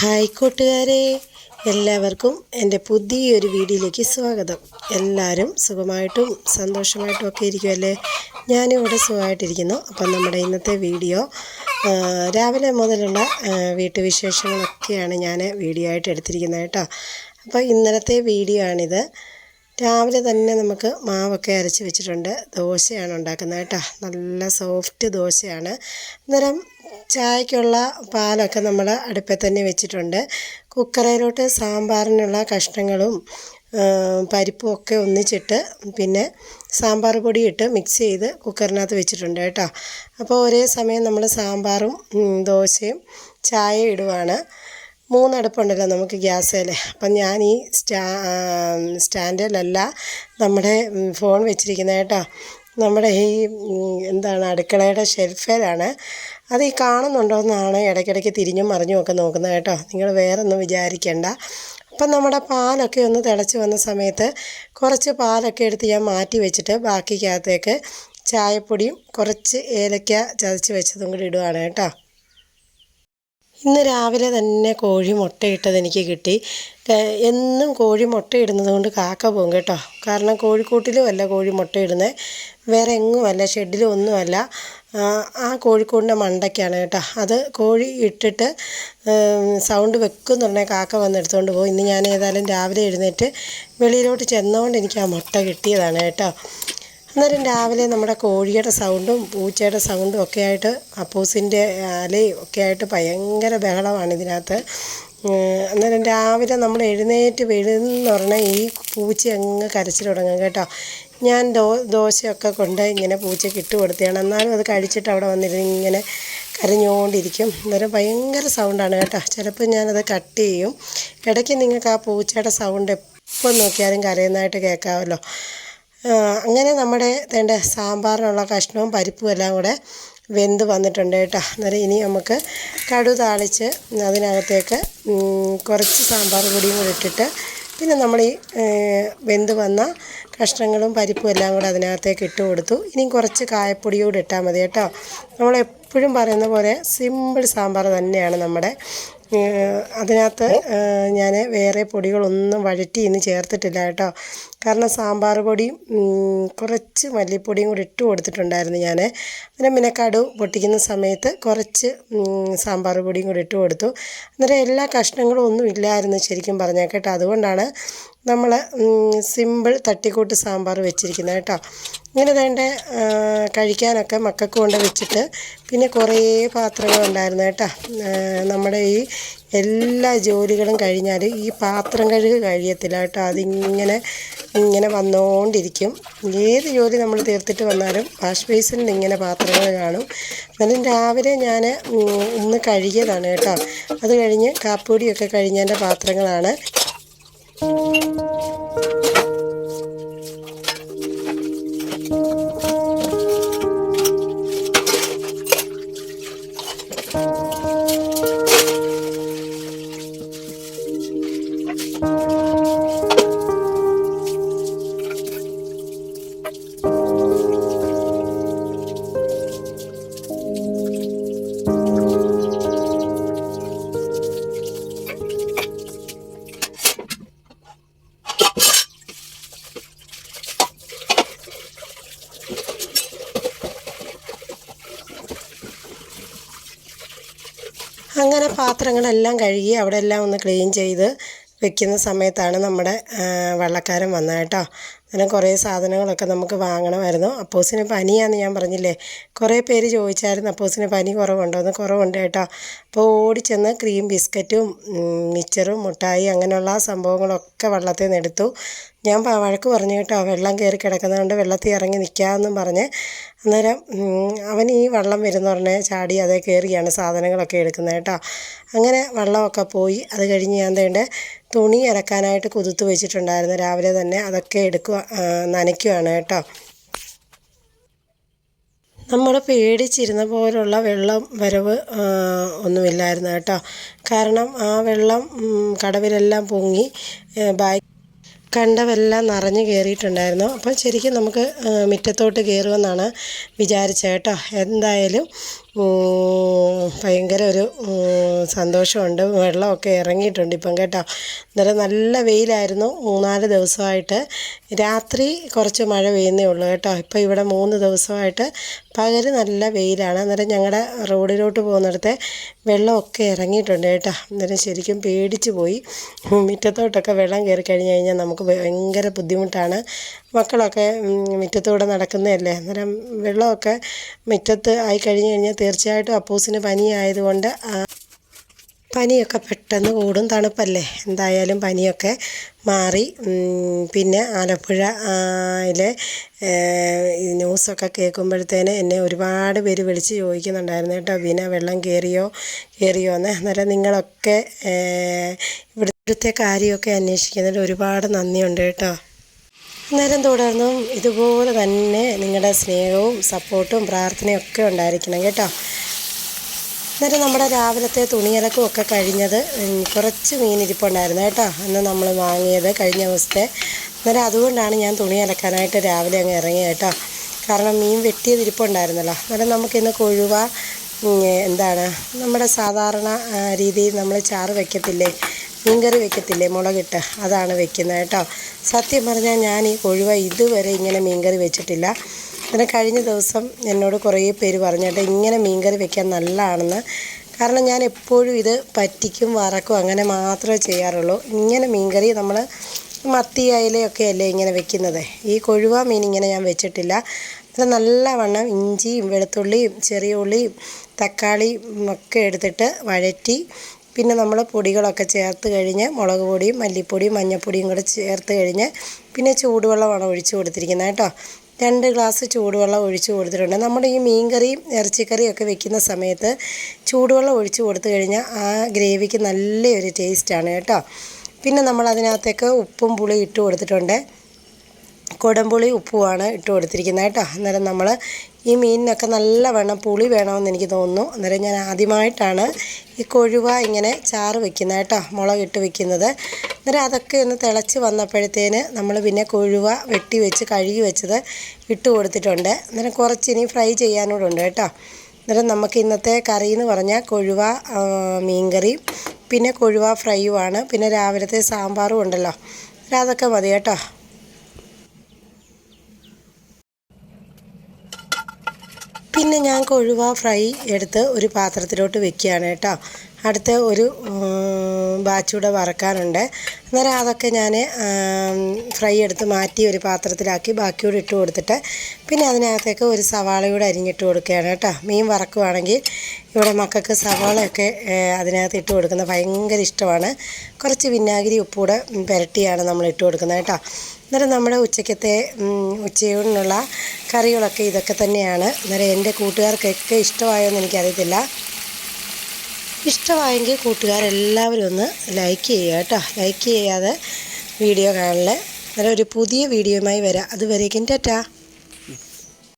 Hi കൂട്ടുകാരെ എല്ലാവർക്കും എന്റെ പുതിയൊരു വീഡിയോയിലേക്ക് സ്വാഗതം. എല്ലാവരും സുഖമായിട്ടും സന്തോഷമായിട്ടും ഒക്കെ ഇരിക്കുമല്ലേ ഞാനിവിടെ സുഖമായിട്ടിരിക്കുന്നു. അപ്പം നമ്മുടെ ഇന്നത്തെ വീഡിയോ രാവിലെ മുതലുള്ള വീട്ടു വീട്ടുവിശേഷങ്ങളൊക്കെയാണ് ഞാൻ വീഡിയോ ആയിട്ട് എടുത്തിരിക്കുന്നത് കേട്ടോ. അപ്പോൾ ഇന്നലത്തെ വീഡിയോ ആണിത്. രാവിലെ തന്നെ നമുക്ക് മാവൊക്കെ അരച്ച് വെച്ചിട്ടുണ്ട്. ദോശയാണ് ഉണ്ടാക്കുന്നത് കേട്ടോ. നല്ല സോഫ്റ്റ് ദോശയാണ്. അന്നേരം ചായക്കുള്ള പാലൊക്കെ നമ്മൾ അടുപ്പിൽ തന്നെ വെച്ചിട്ടുണ്ട്. കുക്കറിലോട്ട് സാമ്പാറിനുള്ള കഷ്ണങ്ങളും പരിപ്പും ഒക്കെ ഒന്നിച്ചിട്ട് പിന്നെ സാമ്പാർ പൊടി ഇട്ട് മിക്സ് ചെയ്ത് കുക്കറിനകത്ത് വെച്ചിട്ടുണ്ട് കേട്ടോ. അപ്പോൾ ഒരേ സമയം നമ്മൾ സാമ്പാറും ദോശയും ചായ ഇടുവാണ്. മൂന്നടുപ്പുണ്ടല്ലോ നമുക്ക് ഗ്യാസേൽ അപ്പം ഞാൻ ഈ സ്റ്റാ സ്റ്റാൻഡിലല്ല നമ്മുടെ ഫോൺ വെച്ചിരിക്കുന്നത് കേട്ടോ. നമ്മുടെ ഈ എന്താണ് അടുക്കളയുടെ ഷെൽഫേലാണ്. അത് ഈ കാണുന്നുണ്ടോയെന്നാണ് ഇടയ്ക്കിടയ്ക്ക് തിരിഞ്ഞും മറിഞ്ഞും ഒക്കെ നോക്കുന്നത് കേട്ടോ. നിങ്ങൾ വേറെ ഒന്നും വിചാരിക്കേണ്ട. അപ്പം നമ്മുടെ പാലൊക്കെ ഒന്ന് തിളച്ച് വന്ന സമയത്ത് കുറച്ച് പാലൊക്കെ എടുത്ത് ഞാൻ മാറ്റി വെച്ചിട്ട് ബാക്കിക്കകത്തേക്ക് ചായപ്പൊടിയും കുറച്ച് ഏലക്ക ചതച്ച് വെച്ചതും കൂടി ഇടുവാണ് കേട്ടോ. ഇന്ന് രാവിലെ തന്നെ കോഴി മുട്ടയിട്ടത് എനിക്ക് കിട്ടി. എന്നും കോഴി മുട്ടയിടുന്നത് കൊണ്ട് കാക്ക പോകും കേട്ടോ. കാരണം കോഴിക്കൂട്ടിലും അല്ല കോഴി മുട്ടയിടുന്നത് വേറെ എങ്ങുമല്ല ഷെഡിലും ഒന്നുമല്ല. ആ, ആ കോഴിക്കൂടിന്റെ മണ്ടയ്ക്കാണ് കേട്ടോ. അത് കോഴി ഇട്ടിട്ട് സൗണ്ട് വെക്കുന്നുണ്ടെങ്കിൽ കാക്ക വന്നെടുത്തുകൊണ്ട് പോകും. ഇന്ന് ഞാൻ ഏതായാലും രാവിലെ എഴുന്നേറ്റ് വെളിയിലോട്ട് ചെന്നുകൊണ്ട് എനിക്ക് ആ മുട്ട കിട്ടിയതാണ് കേട്ടോ. അന്നേരം രാവിലെ നമ്മുടെ കോഴിയുടെ സൗണ്ടും പൂച്ചയുടെ സൗണ്ടും ഒക്കെ ആയിട്ട് അപ്പൂസിന്റെ അലയും ഒക്കെ ആയിട്ട് ഭയങ്കര ബഹളമാണ് ഇതിനകത്ത്. അന്നേരം രാവിലെ നമ്മൾ എഴുന്നേറ്റ് വീഴുന്ന പറഞ്ഞാൽ ഈ പൂച്ച അങ്ങ് കരച്ചിൽ തുടങ്ങും കേട്ടോ. ഞാൻ ദോ ദോശയൊക്കെ കൊണ്ട് ഇങ്ങനെ പൂച്ചയ്ക്ക് ഇട്ട് കൊടുത്തതാണ്. എന്നാലും അത് കഴിച്ചിട്ട് അവിടെ വന്നിരുന്ന് ഇങ്ങനെ കരഞ്ഞുകൊണ്ടിരിക്കും. അന്നേരം ഭയങ്കര സൗണ്ടാണ് കേട്ടോ. ചിലപ്പോൾ ഞാനത് കട്ട് ചെയ്യും. ഇടയ്ക്ക് നിങ്ങൾക്ക് ആ പൂച്ചയുടെ സൗണ്ട് എപ്പോൾ നോക്കിയാലും കരയുന്നതായിട്ട് കേൾക്കാമല്ലോ. അങ്ങനെ നമ്മുടെ തേണ്ട സാമ്പാറിനുള്ള കഷ്ണവും പരിപ്പും എല്ലാം കൂടെ വെന്ത് വന്നിട്ടുണ്ട് കേട്ടോ. അന്നേരം ഇനി നമുക്ക് കടു താളിച്ച് അതിനകത്തേക്ക് കുറച്ച് സാമ്പാർ പൊടിയും കൂടി ഇട്ടിട്ട് പിന്നെ നമ്മൾ ഈ വെന്ത് വന്ന കഷ്ണങ്ങളും പരിപ്പും എല്ലാം കൂടെ അതിനകത്തേക്ക് ഇട്ട് കൊടുത്തു. ഇനി കുറച്ച് കായപ്പൊടി കൂടി ഇട്ടാൽ മതി കേട്ടോ. നമ്മൾ എപ്പോഴും പറയുന്ന പോലെ സിമ്പിൾ സാമ്പാർ തന്നെയാണ് നമ്മുടെ. അതിനകത്ത് ഞാൻ വേറെ പൊടികളൊന്നും വഴറ്റി ഇന്ന് ചേർത്തിട്ടില്ല കേട്ടോ. കാരണം സാമ്പാർ പൊടിയും കുറച്ച് മല്ലിപ്പൊടിയും കൂടി ഇട്ട് കൊടുത്തിട്ടുണ്ടായിരുന്നു ഞാൻ അന്നേരം പിന്നെ കടു പൊട്ടിക്കുന്ന സമയത്ത് കുറച്ച് സാമ്പാർ പൊടിയും കൂടി ഇട്ട് കൊടുത്തു. അന്നേരം എല്ലാ കഷ്ണങ്ങളും ഒന്നും ഇല്ലായിരുന്നു ശരിക്കും പറഞ്ഞാൽ കേട്ടോ. അതുകൊണ്ടാണ് നമ്മൾ സിമ്പിൾ തട്ടിക്കൂട്ട് സാമ്പാർ വെച്ചിരിക്കുന്നത് കേട്ടോ. ഇങ്ങനെ വേണ്ട കഴിക്കാനൊക്കെ മക്കൾക്ക് കൊണ്ട് വെച്ചിട്ട് പിന്നെ കുറേ പാത്രങ്ങളുണ്ടായിരുന്നു കേട്ടോ. നമ്മുടെ ഈ എല്ലാ ജോലികളും കഴിഞ്ഞാൽ ഈ പാത്രം കഴുക കഴിയത്തില്ല കേട്ടോ. അതിങ്ങനെ ഇങ്ങനെ വന്നുകൊണ്ടിരിക്കും ഏത് ജോലി നമ്മൾ തീർത്തിട്ട് വന്നാലും വാഷ് ബേസിനിൽ ഇങ്ങനെ പാത്രങ്ങൾ കാണും. എന്നാലും രാവിലെ ഞാൻ ഇന്ന് കഴുകിയതാണ് കേട്ടോ. അത് കഴിഞ്ഞ് കാപ്പുപൊടിയൊക്കെ കഴിഞ്ഞതിന്റെ പാത്രങ്ങളാണ്. Thank you. അങ്ങനെ പാത്രങ്ങളെല്ലാം കഴുകി അവിടെ എല്ലാം ഒന്ന് ക്ലീൻ ചെയ്ത് വെക്കുന്ന സമയത്താണ് നമ്മുടെ വെള്ളക്കാരൻ വന്നത് കേട്ടോ. അങ്ങനെ കുറേ സാധനങ്ങളൊക്കെ നമുക്ക് വാങ്ങണമായിരുന്നു. അപ്പോസിന് പനിയാന്ന് ഞാൻ പറഞ്ഞില്ലേ? കുറേ പേര് ചോദിച്ചായിരുന്നു അപ്പോസിന് പനി കുറവുണ്ടോ എന്ന് കുറവുണ്ട് കേട്ടോ. അപ്പോൾ ഓടിച്ചെന്ന് ക്രീം ബിസ്ക്കറ്റും മിച്ചറും മുട്ടായി അങ്ങനെയുള്ള സംഭവങ്ങളൊക്കെ വള്ളത്തിൽ നിന്ന് എടുത്തു. ഞാൻ വഴക്ക് പറഞ്ഞു കേട്ടോ വെള്ളം കയറി കിടക്കുന്നതുകൊണ്ട് വെള്ളത്തിൽ ഇറങ്ങി നിൽക്കാമെന്നും പറഞ്ഞ്. അന്നേരം അവൻ ഈ വെള്ളം വരുന്ന ഉടനെ ചാടി അതേ കയറിയാണ് സാധനങ്ങളൊക്കെ എടുക്കുന്നത് കേട്ടോ. അങ്ങനെ വെള്ളമൊക്കെ പോയി. അത് കഴിഞ്ഞ് ഞാൻ തേണ്ട തുണി ഇറക്കാനായിട്ട് കുതിർത്ത് വെച്ചിട്ടുണ്ടായിരുന്നു. രാവിലെ തന്നെ അതൊക്കെ എടുക്കുക നനയ്ക്കുവാണ് കേട്ടോ. നമ്മൾ പേടിച്ചിരുന്ന പോലുള്ള വെള്ളം വരവ് ഒന്നുമില്ലായിരുന്നു കേട്ടോ. കാരണം ആ വെള്ളം കടവിലെല്ലാം പൊങ്ങി ഏ, ബാ കണ്ടമെല്ലാം നിറഞ്ഞു കയറിയിട്ടുണ്ടായിരുന്നു. അപ്പം ശരിക്കും നമുക്ക് മുറ്റത്തോട്ട് കയറുമെന്നാണ് വിചാരിച്ചത് കേട്ടോ. എന്തായാലും ഭയങ്കര ഒരു സന്തോഷമുണ്ട്. വെള്ളമൊക്കെ ഇറങ്ങിയിട്ടുണ്ട് ഇപ്പം കേട്ടോ. അന്നേരം നല്ല വെയിലായിരുന്നു. മൂന്നാൽ ദിവസമായിട്ട് രാത്രി കുറച്ച് മഴ പെയ്യുന്നേ ഉള്ളൂ കേട്ടോ. ഇപ്പം ഇവിടെ മൂന്ന് ദിവസമായിട്ട് പകൽ നല്ല വെയിലാണ്. അന്നേരം ഞങ്ങളുടെ റോഡിലോട്ട് പോകുന്നിടത്തെ വെള്ളമൊക്കെ ഇറങ്ങിയിട്ടുണ്ട് കേട്ടോ. അന്നേരം ശരിക്കും പേടിച്ചു പോയി. മുറ്റത്തോട്ടൊക്കെ വെള്ളം കയറി കഴിഞ്ഞ് കഴിഞ്ഞാൽ നമുക്ക് ഭയങ്കര ബുദ്ധിമുട്ടാണ്. മക്കളൊക്കെ മുറ്റത്തൂടെ നടക്കുന്നതല്ലേ? അന്നേരം വെള്ളമൊക്കെ മുറ്റത്ത് ആയി കഴിഞ്ഞ് കഴിഞ്ഞാൽ തീർച്ചയായിട്ടും അപ്പൂസിന് പനിയായതുകൊണ്ട് പനിയൊക്കെ പെട്ടെന്ന് കൂടും തണുപ്പല്ലേ? എന്തായാലും പനിയൊക്കെ മാറി. പിന്നെ ആലപ്പുഴ ആ, യിലെ ഏ, ന്യൂസൊക്കെ കേൾക്കുമ്പോഴത്തേന് എന്നെ ഒരുപാട് പേര് വിളിച്ച് ചോദിക്കുന്നുണ്ടായിരുന്നു കേട്ടോ ബീന വെള്ളം കയറിയോ കയറിയോ എന്ന്. അന്നേരം നിങ്ങളൊക്കെ ഇവിടുത്തെ കാര്യമൊക്കെ അന്വേഷിക്കുന്നതിൽ ഒരുപാട് നന്ദിയുണ്ട് കേട്ടോ. അന്നേരം തുടർന്നും ഇതുപോലെ തന്നെ നിങ്ങളുടെ സ്നേഹവും സപ്പോർട്ടും പ്രാർത്ഥനയും ഒക്കെ ഉണ്ടായിരിക്കണം കേട്ടോ. അന്നേരം നമ്മുടെ രാവിലത്തെ തുണിയലക്കും ഒക്കെ കഴിഞ്ഞത് കുറച്ച് മീൻ ഇരിപ്പുണ്ടായിരുന്നു കേട്ടോ. അന്ന് നമ്മൾ വാങ്ങിയത് കഴിഞ്ഞ ദിവസത്തെ. അന്നേരം അതുകൊണ്ടാണ് ഞാൻ തുണി അലക്കാനായിട്ട് രാവിലെ അങ്ങ് ഇറങ്ങിയത് കേട്ടോ. കാരണം മീൻ വെട്ടിയത് ഇരിപ്പുണ്ടായിരുന്നല്ലോ. അന്നേരം നമുക്കിന്ന് കൊഴുവ എന്താണ് നമ്മുടെ സാധാരണ രീതിയിൽ നമ്മൾ ചാറ് വയ്ക്കത്തില്ലേ മീൻകറി വെക്കത്തില്ലേ? മുളകിട്ട്. അതാണ് വെക്കുന്നത് കേട്ടോ. സത്യം പറഞ്ഞാൽ ഞാൻ ഈ കൊഴുവ ഇതുവരെ ഇങ്ങനെ മീൻകറി വെച്ചിട്ടില്ല. പിന്നെ കഴിഞ്ഞ ദിവസം എന്നോട് കുറേ പേര് പറഞ്ഞിട്ട് ഇങ്ങനെ മീൻകറി വെക്കാൻ നല്ലതാണെന്ന്. കാരണം ഞാൻ എപ്പോഴും ഇത് പറ്റിക്കും വറക്കും അങ്ങനെ മാത്രമേ ചെയ്യാറുള്ളൂ. ഇങ്ങനെ മീൻകറി നമ്മൾ മത്തി അയിലയൊക്കെ അല്ലേ ഇങ്ങനെ വെക്കുന്നത്? ഈ കൊഴുവ മീൻ ഇങ്ങനെ ഞാൻ വെച്ചിട്ടില്ല. അത് നല്ലവണ്ണം ഇഞ്ചിയും വെളുത്തുള്ളിയും ചെറിയ ഉള്ളിയും തക്കാളിയും ഒക്കെ എടുത്തിട്ട് വഴറ്റി പിന്നെ നമ്മൾ പൊടികളൊക്കെ ചേർത്ത് കഴിഞ്ഞ് മുളക് പൊടിയും മല്ലിപ്പൊടിയും മഞ്ഞൾപ്പൊടിയും കൂടെ ചേർത്ത് കഴിഞ്ഞ് പിന്നെ ചൂടുവെള്ളമാണ് ഒഴിച്ചു കൊടുത്തിരിക്കുന്നത് കേട്ടോ. രണ്ട് ഗ്ലാസ് ചൂടുവെള്ളം ഒഴിച്ചു കൊടുത്തിട്ടുണ്ട്. നമ്മുടെ ഈ മീൻകറിയും ഇറച്ചിക്കറിയും ഒക്കെ വെക്കുന്ന സമയത്ത് ചൂടുവെള്ളം ഒഴിച്ചു കൊടുത്തു കഴിഞ്ഞാൽ ആ ഗ്രേവിക്ക് നല്ലൊരു ടേസ്റ്റാണ് കേട്ടോ. പിന്നെ നമ്മൾ അതിനകത്തേക്ക് ഉപ്പും പുളിയും ഇട്ട് കൊടുത്തിട്ടുണ്ട്. കുടംപുളി ഉപ്പുമാണ് ഇട്ട് കൊടുത്തിരിക്കുന്നത് കേട്ടോ. അന്നേരം നമ്മൾ ഈ മീനിനൊക്കെ നല്ലവണ്ണം പുളി വേണമെന്ന് എനിക്ക് തോന്നുന്നു. അന്നേരം ഞാൻ ആദ്യമായിട്ടാണ് ഈ കൊഴുവ ഇങ്ങനെ ചാറ് വെക്കുന്നത് കേട്ടോ മുളകിട്ട് വെക്കുന്നത്. അന്നേരം അതൊക്കെ ഒന്ന് തിളച്ച് വന്നപ്പോഴത്തേന് നമ്മൾ പിന്നെ കൊഴുവ വെട്ടി വെച്ച് കഴുകി വെച്ചത് ഇട്ട് കൊടുത്തിട്ടുണ്ട്. അന്നേരം കുറച്ച് ഇനി ഫ്രൈ ചെയ്യാനോടുണ്ട് കേട്ടോ. അന്നേരം നമുക്ക് ഇന്നത്തെ കറി എന്ന് പറഞ്ഞാൽ കൊഴുവ മീൻകറി പിന്നെ കൊഴുവ ഫ്രൈയുമാണ് പിന്നെ രാവിലത്തെ സാമ്പാറും ഉണ്ടല്ലോ. അതൊക്കെ മതി കേട്ടോ. പിന്നെ ഞാൻ കൊഴുവ ഫ്രൈ എടുത്ത് ഒരു പാത്രത്തിലോട്ട് വെക്കുകയാണ് കേട്ടോ. അടുത്ത ഒരു ബാച്ചൂടെ വറക്കാനുണ്ട് അന്നേരം അതൊക്കെ ഞാൻ ഫ്രൈ എടുത്ത് മാറ്റി ഒരു പാത്രത്തിലാക്കി ബാക്കിയൂടെ ഇട്ട് കൊടുത്തിട്ട് പിന്നെ അതിനകത്തേക്ക് ഒരു സവാളയൂടെ അരിഞ്ഞിട്ട് കൊടുക്കുകയാണ് കേട്ടോ. മീൻ വറക്കുവാണെങ്കിൽ ഇവിടെ മക്കൾക്ക് സവാളയൊക്കെ അതിനകത്ത് ഇട്ട് കൊടുക്കുന്നത് ഭയങ്കര ഇഷ്ടമാണ്. കുറച്ച് വിനാഗിരി ഉപ്പൂടെ പുരട്ടിയാണ് നമ്മൾ ഇട്ട് കൊടുക്കുന്നത് കേട്ടോ. അന്നേരം നമ്മുടെ ഉച്ചക്കത്തെ ഉച്ചയൂണിനുള്ള കറികളൊക്കെ ഇതൊക്കെ തന്നെയാണ്. അന്നേരം എന്റെ കൂട്ടുകാർക്കൊക്കെ ഇഷ്ടമായോ എന്ന് എനിക്കറിയത്തില്ല. ഇഷ്ടമായെങ്കിൽ കൂട്ടുകാരെല്ലാവരും ഒന്ന് ലൈക്ക് ചെയ്യുക കേട്ടോ. ലൈക്ക് ചെയ്യാതെ വീഡിയോ കാണൽ. അന്നേരം ഒരു പുതിയ വീഡിയോയുമായി വരാം. അതുവരേക്കും ടാറ്റാ.